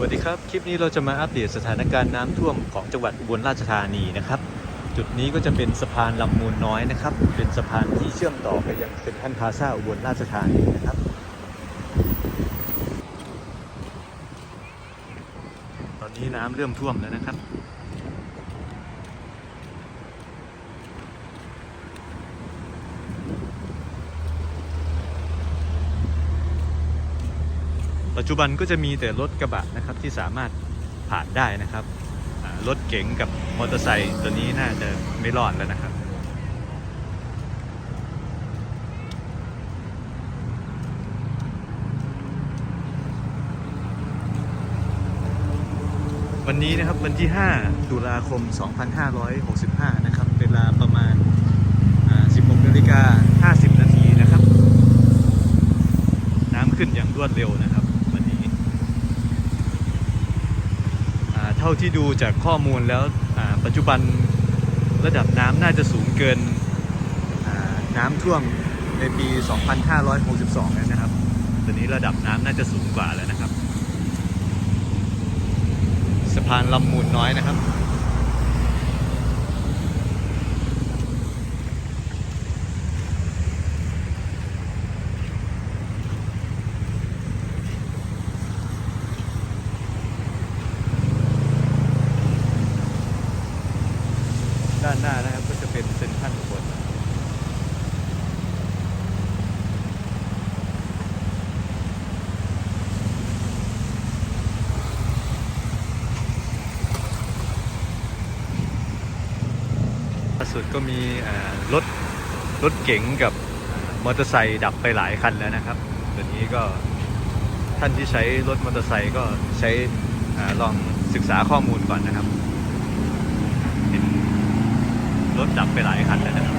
วัสดีครับ คลิปนี้เราจะมาอัปเดตสถานการณ์น้ำท่วมของจังหวัดอุบลราชธานีนะครับ จุดนี้ก็จะเป็นสะพานลำมูลน้อยนะครับ เป็นสะพานที่เชื่อมต่อไปยังเซ็นทรัลพลาซาอุบลราชธานีนะครับ ตอนนี้น้ำเริ่มท่วมแล้วนะครับ ปัจจุบันก็จะมีแต่รถกระบะนะครับที่สามารถผ่านได้นะครับรถเก๋งกับมอเตอร์ไซค์ตัวนี้น่าจะไม่รอดแล้วนะครับ วันนี้นะครับวันที่ 5 ตุลาคม 2565 นะครับ เวลาประมาณ 16นาฬิกา50 นาทีนะครับ น้ำขึ้นอย่างรวดเร็วนะครับ วันนี้อ่า เท่าที่ดูจากข้อมูลแล้วปัจจุบันระดับน้ำน่าจะสูงเกินน้ำท่วมในปี 2562แล้วนะครับ ตอนนี้ระดับน้ำน่าจะสูงกว่าแล้วนะครับ สะพานลำมูลน้อยนะครับ ด้านหน้านะครับ ก็จะเป็นเซ็นทรัลอุบลล่าสุดก็มีรถรถเก๋งกับมอเตอร์ไซค์ดับไปหลายคันแล้วนะครับตอนนี้ก็ท่านที่ใช้รถมอเตอร์ไซค์ก็ใช้อลองศึกษาข้อมูลก่อนนะครับ รถดับไปหลายคันแล้วนะครับ